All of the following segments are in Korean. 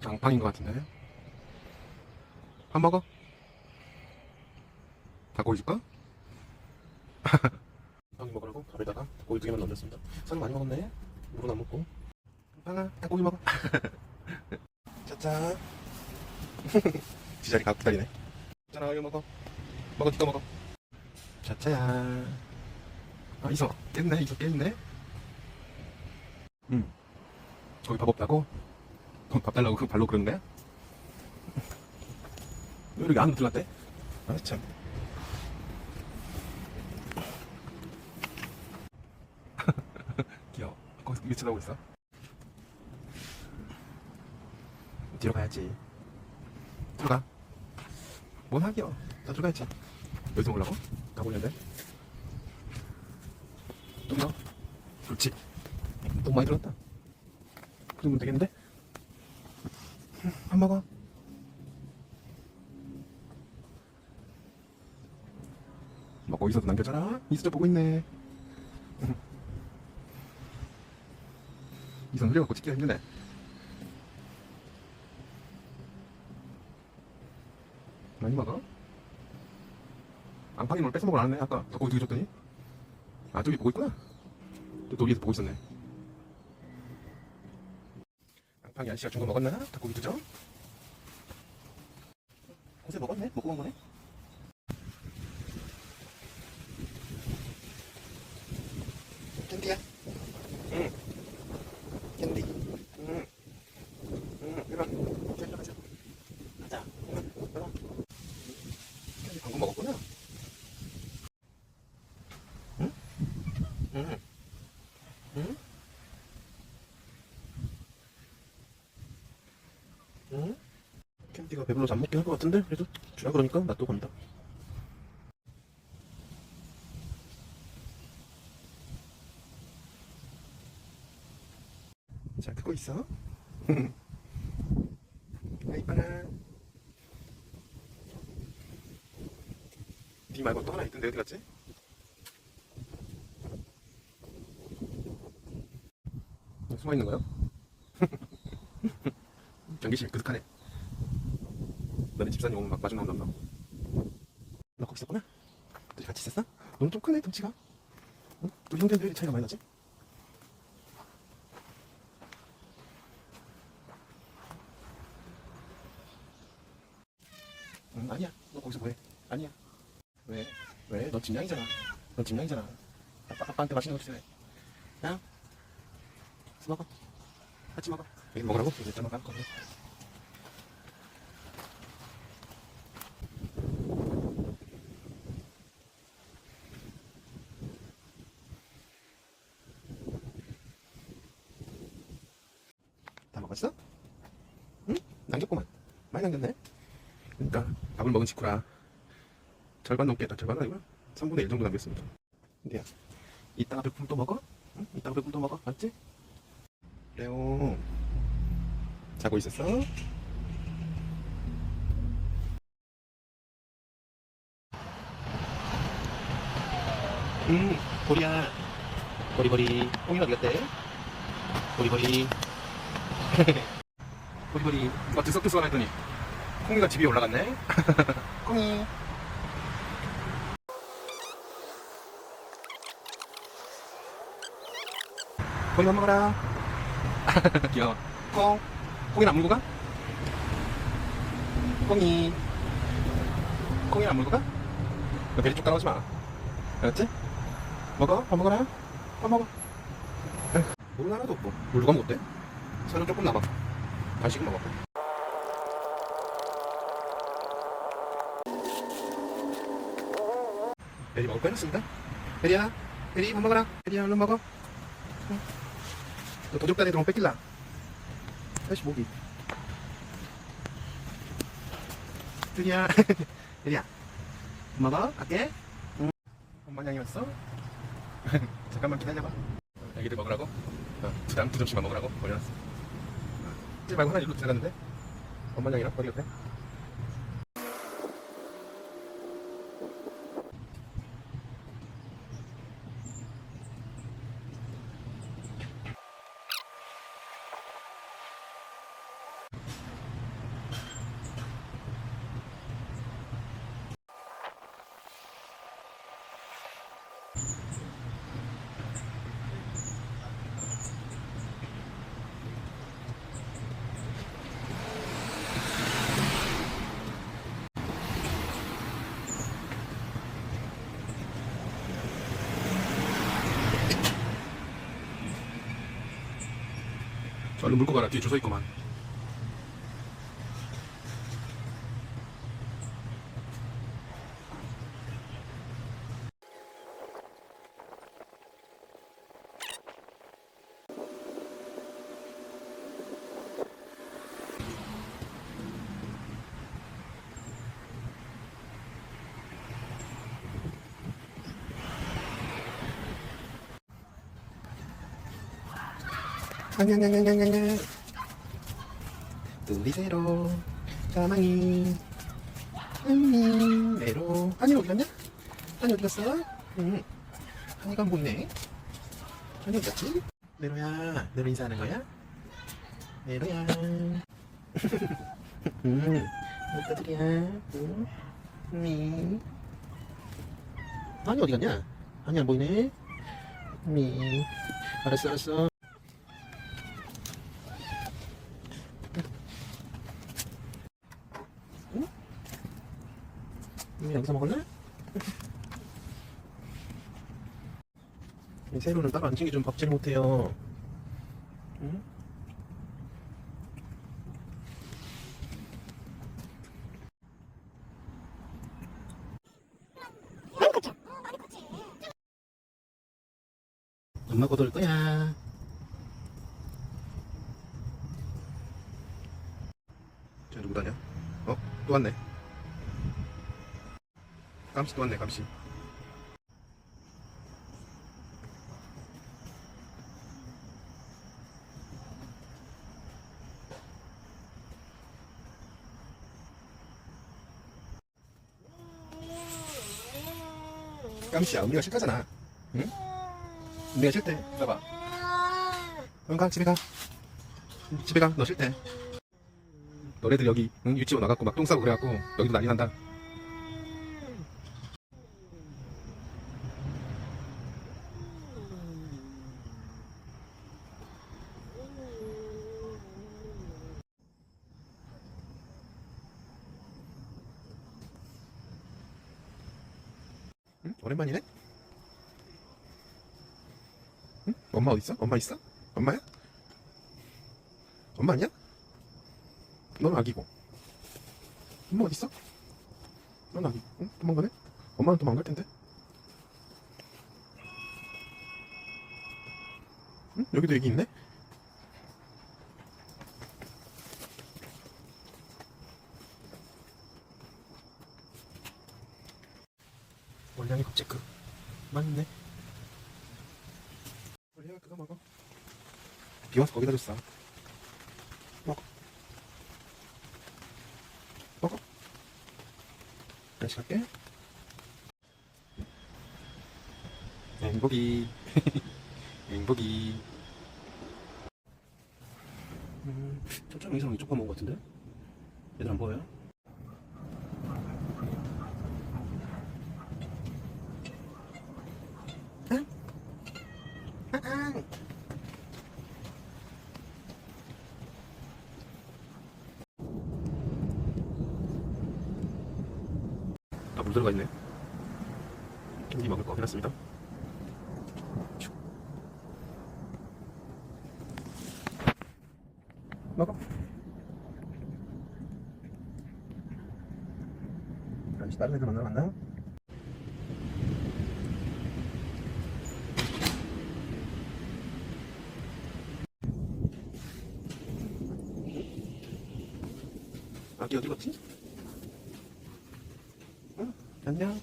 장빵인 것 같은데. 밥 먹어? 닭고기 줄까? 빵이 먹으라고 밥에다가 닭고기 두 개만 넣었습니다. 쌀 많이 먹었네. 물은 안 먹고. 빵아, 닭고기 먹어. 짜짜. 지자리 가 기다리네. 짜나, 이거 먹어. 먹어, 니꺼 먹어. 짜짜야. 아, 이서 깼네, 이서 깼네. 응. 거기 밥 없다고? 밥 달라고 그 발로 그러는 거야? 왜 이렇게 안으로 들어갔대? 아, 참. 귀여워. 거기서 이게 쳐다보고 있어. 뒤로 가야지. 들어가. 뭔 하기요? 다 들어가야지. 여기서 먹으려고? 가고 있는데? 똥이요? 그렇지. 똥 많이 들어갔다. 그러면 되겠는데? 응, 밥 먹어. 먹고 있어도 남겨줘라. 이수저 보고 있네. 응. 이선 흘려갖고 찍기가 힘드네. 많이 먹어? 앙팡이 오늘 뺏어 먹으러 안 왔네. 아까 닭고기 두개 줬더니. 아, 저기 보고 있구나. 또 도리에서 보고 있었네. 앙팡이 아저씨가 준 거 먹었나? 닭고기 두죠? 옷에 먹었네? 먹고 간 거네? 캔디야? 응. 캔디. 응. 응. 이리 와. 이리 와, 가자. 가자. 응. 이리 와. 캔디 방금 먹었구나. 응? 응. 응? 응? 캔디가 배불러서 안 먹긴 할 것 같은데? 그래도 주라 그러니까 놔두고 간다. 잘 크고 있어? 아이 빠라 니 말고 또 하나 있던데 어디 갔지? 숨어 있는 거요? 경계심이 그득하네. 집사님 오면 막 마중 나온다. 너 거기 있었구나? 둘이 같이 있었어? 너는 좀 크네 덩치가. 응? 또 형제인데 왜 차이가 많이 나지? 응, 아니야. 너 거기서 뭐해? 아니야. 왜? 왜? 너 짐냥이잖아. 너 짐냥이잖아. 아빠, 아빠한테 맛있는 거 주세요. 야, 먹어. 같이 먹어. 여기 먹으라고? 이제 좀 먹을 거네. 다 먹었어? 응? 남겼구만. 많이 남겼네. 그러니까 밥을 먹은 직후라 절반 넘게 했다. 절반은 아니구나. 3분의 1 정도 남겼습니다. 근데야, 이따가 배고프면 또 먹어? 응? 이따가 배고프면 또 먹어? 알았지? 레옹 자고 있었어? 음 보리야 보리보리 꽁이 어디 갔대? 보리보리 보리보리 누가 들썩들썩 했더니 콩이가 집 위에 올라갔네 콩이 콩이 밥 먹어라 귀여워. 콩. 콩이 안 물고 가? 콩이. 콩이 안 물고 가? 너 베리 쭉 따라오지 마. 알았지? 먹어? 밥 먹어라. 밥 먹어. 물은 하나도 없고. 물 누가 먹었대? 살은 조금 남아. 간식 먹어. 베리 먹을 거 해놨습니다. 베리야. 베리 밥 먹어라. 베리야 얼른 먹어. 응. 너 도적단에 들어오면 뺏길라. 다시 모기. 드리야. 드리야. 엄마가 갈게. 응. 엄마 양이 왔어? 잠깐만 기다려봐. 애기들 먹으라고? 어, 두장 두 점씩만 먹으라고 버려놨어. 어, 찌 말고 하나 일로 들어갔는데? 엄마 양이랑 버리겠대 얼른 물고 가라. 뒤에 줄 서 있구만. 냥냥냥냥냥냥 뚜리세로. 까망이. 한이 메로. 한이 어디 갔냐? 한이 어디 갔어? 응 한이가 안 보이네. 한이 어디 갔지? 메로야 메로 인사하는 거야? 메로야. 응 어떡들이야? 응 미. 한이 어디 갔냐? 한이 안 보이네. 미. 알았어 알았어 음, 여기서 먹을래? 이 세로는 따로 앉은 게좀 박질 못해요. 응? 엄마 곧올 거야. 쟤 누구 다냐? 어? 또 왔네. 깜시 또 왔네 깜시 깜시야 우리가 싫다잖아. 응? 우리가 싫대 봐봐. 응, 가 집에 가. 집에 가너 싫대 너네들 여기 응? 유치원 와갖고 막 똥 싸고 그래갖고 여기도 난리 난다 응? 오랜만이네? 응? 엄마 어딨어? 엄마 있어? 엄마야? 엄마 아니야? 넌 아기고 엄마 어딨어? 넌 아기 응? 도망가네? 엄마는 도망갈 텐데 응? 여기도 애기 있네? 월량이 곱체크 맛있네 원래가 그거 먹어 비와서 거기다 줬어. 먹어. 먹어. 다시 갈게. 행복이. 행복이. 음, 저쪽 이상 이쪽 가먹은 것 같은데? 얘들 안 보여요? 아, 물 들어가 있네. 캔디 먹을 거 해놨습니다. 먹어. 다시 다른 애들 만나러 갔나? 아기 어디 갔지? 응? 안녕.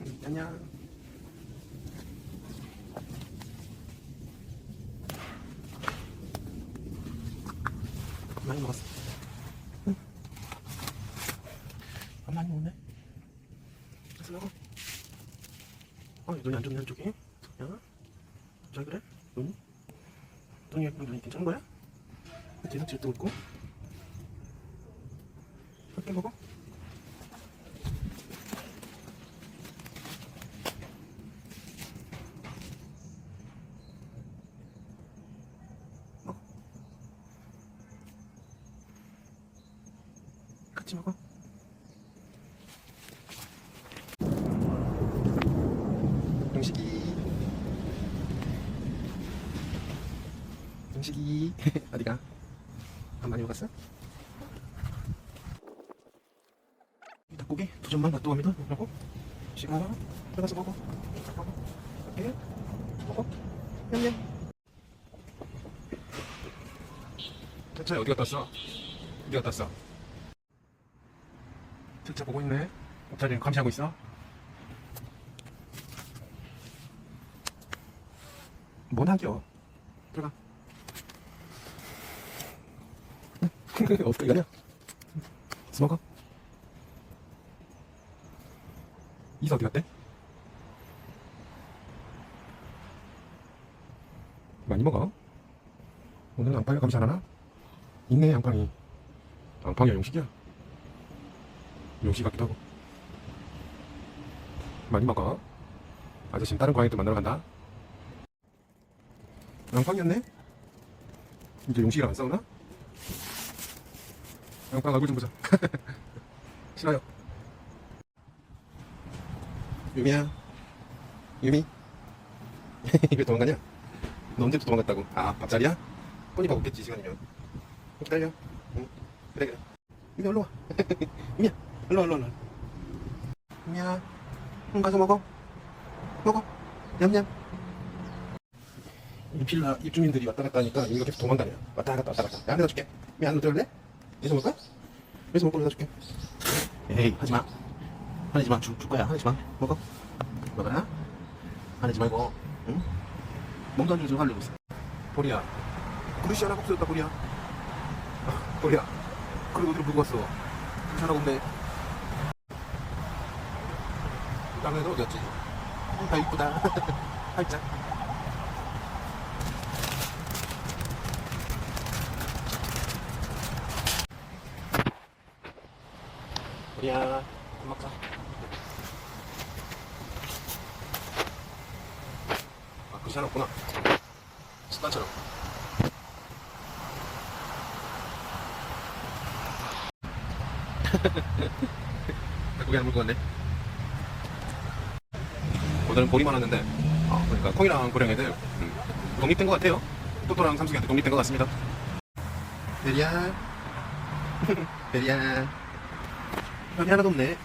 응, 안녕. 많이 먹었어. 응. 아, 많이 먹네. 그래서 먹어. 어, 눈이 안 좋네, 한쪽이. 야? 잘 그래? 눈이? 눈이, 눈이 괜찮은 거야? 계속 질도 있고. 함께 먹어. 먹어. 같이 먹어. 음식이. 양식이 어디가? 밥 많이 먹었어? 이 점만 놔두고 갑니다. 먹고 시가 들어가서. 먹어. 갈게. 먹어. 냠냠. 차차 어디 갔다 왔어? 어디 갔다 왔어? 차차 보고 있네. 옷자리를 감시하고 있어. 뭔 하겨? 들어가. 어떻게 가냐? 먹어. 이사 어디 갔대? 많이 먹어? 오늘 앙팡이가 감시 안 하나? 있네 앙팡이 앙팡이야 용식이야 용식 같기도 하고 많이 먹어 아저씨는 다른 고양이들 만나러 간다 앙팡이었네? 이제 용식이랑 안 싸우나? 앙팡 얼굴 좀 보자 싫어요 유미야. 유미. 왜 도망가냐? 너 언제부터 도망갔다고? 아 밥자리야? 꼬니밥 없겠지 시간이면. 기다려. 응 그래 그래. 유미 얼른 와. 유미야 얼른 와 얼른 와 유미야 응 가서 먹어. 먹어. 냠냠. 이 빌라 입주민들이 왔다 갔다 하니까 유미가 계속 도망다녀. 왔다 갔다 왔다 갔다. 야 내가 줄게. 유미 안으로 들어갈래? 여기서 먹을까? 여기서 먹고 내가 줄게. 에이 하지마 화내지 마. 줄, 줄 거야. 화내지 마. 먹어. 먹어라. 화내지 말고. 응? 몸도 안 지금 하려고 있어. 보리야. 그릇이 하나 없어졌다, 보리야. 아, 보리야. 그리고 어디로 물고 갔어? 그릇 하나 없네. 땅에는 어디 갔지? 음, 다 이쁘다. 팔짝. 보리야. 밥 먹자. 없구나. 습관처럼. 고기 안 물고 갔네. 오늘은 보리만 왔는데, 아, 그러니까 콩이랑 고량애들 음, 독립된 것 같아요. 토토랑 삼숙이한테 독립된 것 같습니다. 베리야. 베리야. 밥이 하나도 없네.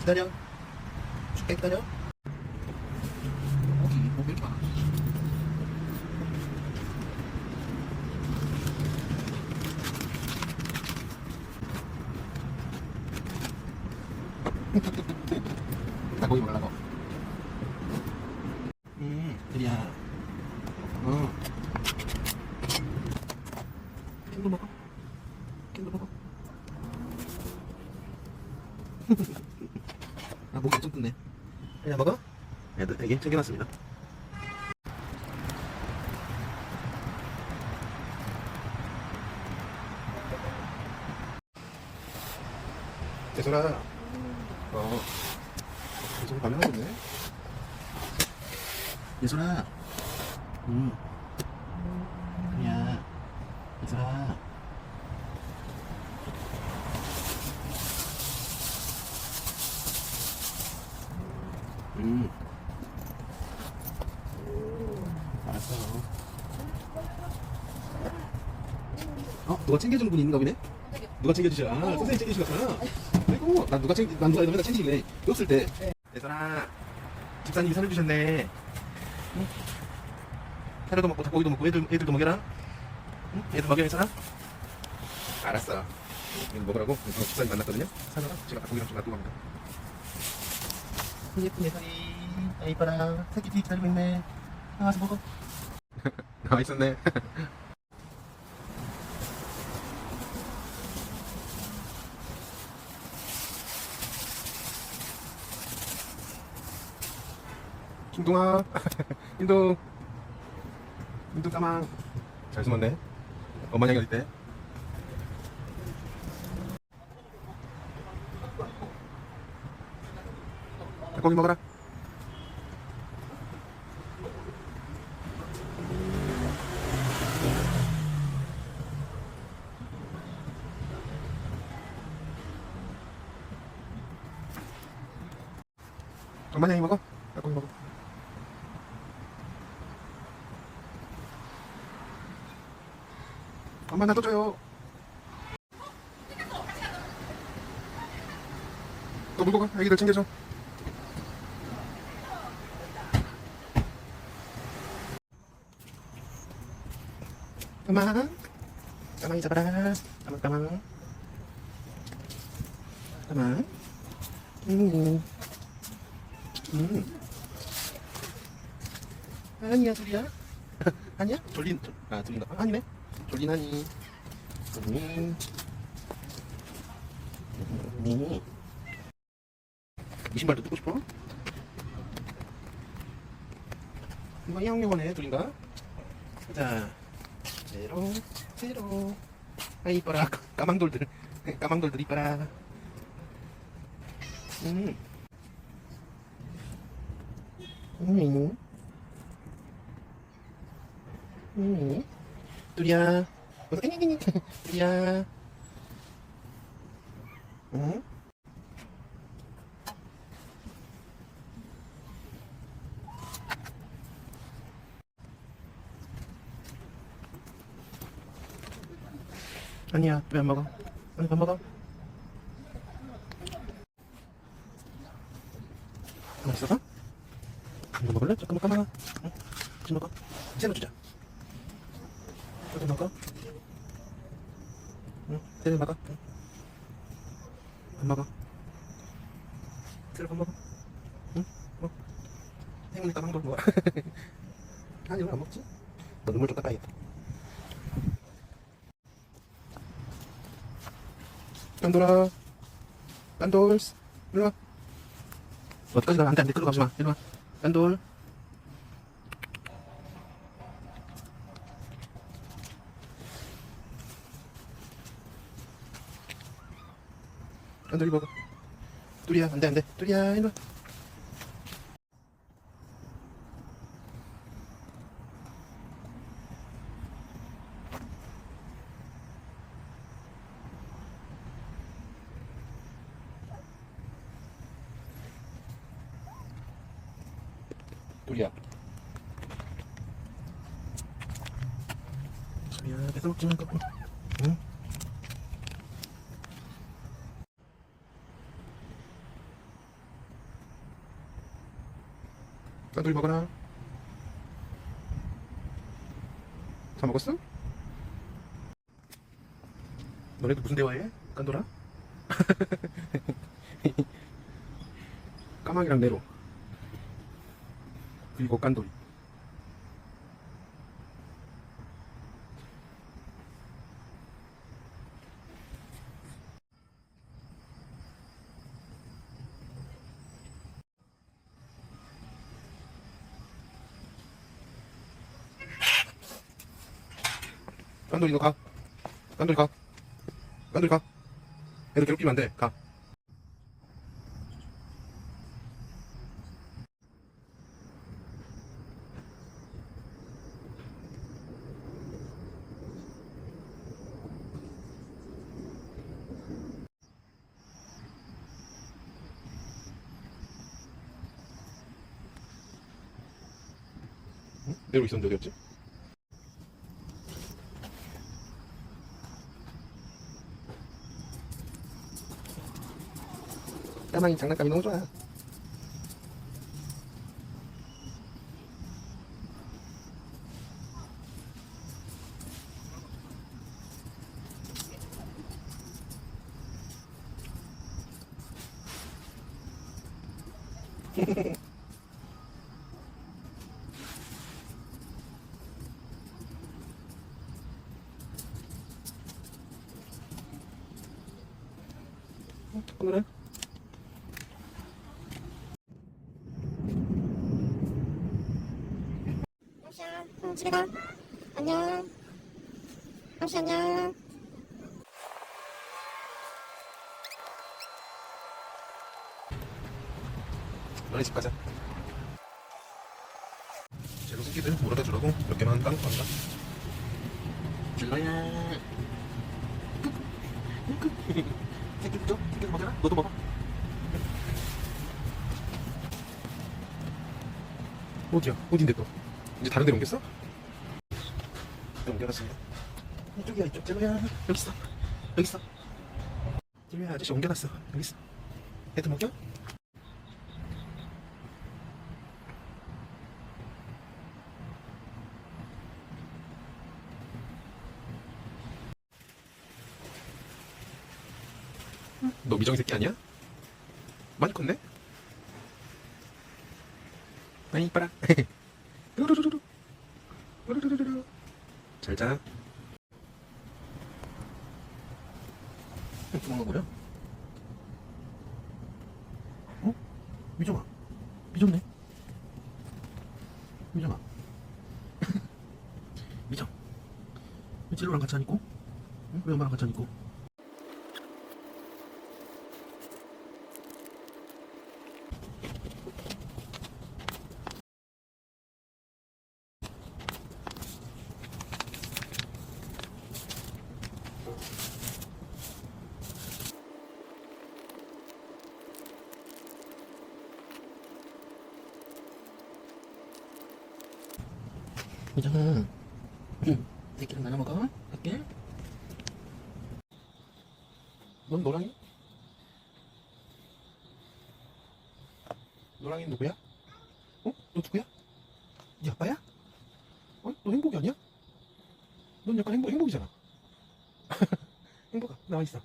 기다려. 줄게 기다려. 고기, 고기 이렇게 많아. 나 고기 먹으려고. 음, 베리야. 어. 캔도 먹어. 캔도 먹어. 아, 목이 좀 뜯네. 그냥 먹어? 애들, 애기 챙겨놨습니다. 재솔아. 어. 재솔이 밤에 하겠네. 예솔아. 응. 그냥. 예솔아. 음. 알았어. 어, 누가 챙겨주는 분이 있는가 보네? 누가 챙겨주셔? 아, 선생님 챙겨주셨구나. 아이고, 난 누가 챙기, 난 누가 챙기시네. 없을 때. 예선아, 집사님이 사려주셨네. 응? 사료도 먹고 닭고기도 먹고 애들, 애들도 먹여라. 응? 애들 먹여, 예선아? 알았어. 이거 먹으라고 방금 집사님 만났거든요. 사느라 제가 닭고기랑 좀 놔두고 갑니다. 예쁜 예선이. 아, 이뻐라. 새끼 뒤 기다리고 있네. 나와서 먹어. 나와 있었네. 김동아, 김동, 김동 까망. 잘 숨었네. 엄마 양이 어디 있대? 닭고기 먹어라. 엄마 양이 먹어. 닭고기 먹어. 엄마 나도 줘요. 너 물고 가. 애기들 챙겨줘. 가만. 가만히 잡아라. 가만, 가만. 가만. 음. 음. 아니야, 둘이야. 아니야? 졸린, 아, 둘인가? 아, 아니네. 졸린 하니. 음. 음. 이 신발도 뜯고 싶어? 이거 양용하네, 둘인가? 자, 제로, 제로. 아, 이뻐라. 까망돌들. 까망돌들 이뻐라. 음. 음. 음. 뚜리야. 뚜리야. 응? 아니야, 왜 안 먹어? 아니, 밥 먹어. 있어봐. 이거 먹을래? 잠깐만, 가만. 응? 같이 먹어. 새로 주자. 이거 먹어. 응, 새로 먹어. 응. 밥 먹어. 새로 밥 먹어. 응? 먹어. 행운이 까망돌 먹어. 아니, 왜 안 먹지? 너 눈물 좀 닦아야겠다. 깐돌아. 깐돌. 일로 와. 어디까지 가? 안 돼, 안 돼. 끌고 가지 마. 일로 와. 깐돌. 깐돌이 먹어. 뚜리야, 안 돼, 안 돼. 뚜리야, 일로 와. 뚜리야. 뚜리야, 뺏어 먹지 말고. 응? 깐돌이 먹어라. 다 먹었어? 너네도 무슨 대화해? 깐돌아? 까마귀랑 네로 그리고 깐돌이 깐돌이 너 가. 깐돌이 가. 깐돌이 가. 애들 괴롭히면 안 돼. 가. 응? 내로 있었는데 어디였지? 까마귀 장난감이 너무 좋아. 오늘은 암시야, 응, 집에 가. 안녕. 암시 안녕. 너네 집 가자. 재료 새끼들 물어다 주라고 몇 개만 까놓고 간다. 줄라야. 새끼 줘? 새끼 먹여라? 너도 먹어. 어디야? 어딘데 또? 이제 다른 데로 옮겼어? 네, 옮겨놨습니다. 이쪽이야 이쪽 젤로야 여기 있어 여기 있어 젤로야 아저씨 옮겨놨어 여기 있어 애들 먹여? 너 미정이 새끼 아니야? 많이 컸네? 많이 이뻐라 먹는 거야? 어? 미정아 미정네 미정아 미정 왜 찔로랑 같이 안 있고? 응? 왜 엄마랑 같이 안 있고? 응 새끼랑 나눠 먹어 할게 넌 노랑이? 노랑이 누구야? 어? 너 누구야? 네 아빠야? 어? 너 행복이 아니야? 넌 약간 행복, 행복이잖아 행복아 나와 있어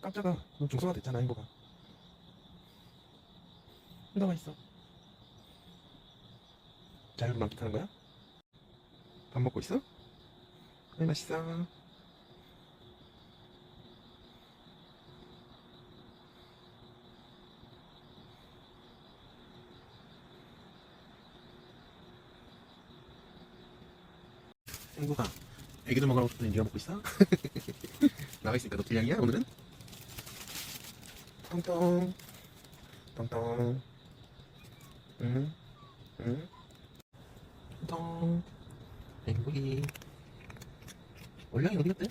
깜짝아 넌 중성화 됐잖아 행복아 나와 있어 자유를 만끽하는 거야? 밥 먹고 있어? 네 맛있어 행복아 애기들 먹으라고 줬더니 네가 먹고 있어? 나와 있으니까 너 딜량이야 오늘은? 똥똥 똥똥 응? 응? 똥 행복이 올량이 어디 갔대?